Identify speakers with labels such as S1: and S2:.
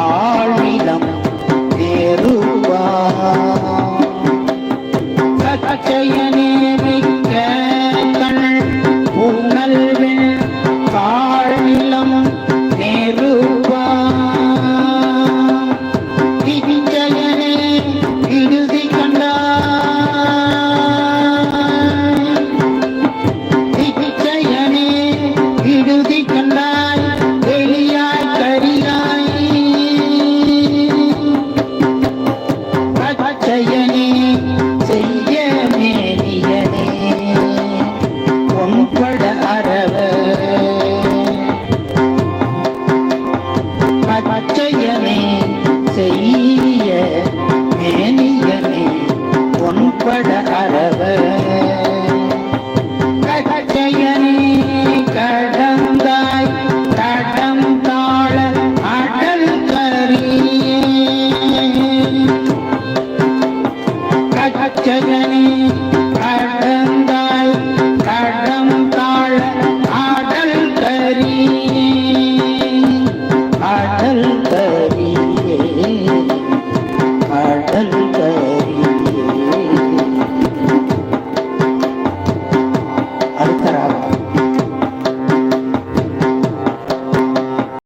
S1: ஆழ்நிலம் ஏறுவா சச்சையனே மிக்க பொன்பட அரவ பச்சையனே கடந்தாய் கடம் தாழ அடல் கரியே கச்சகனே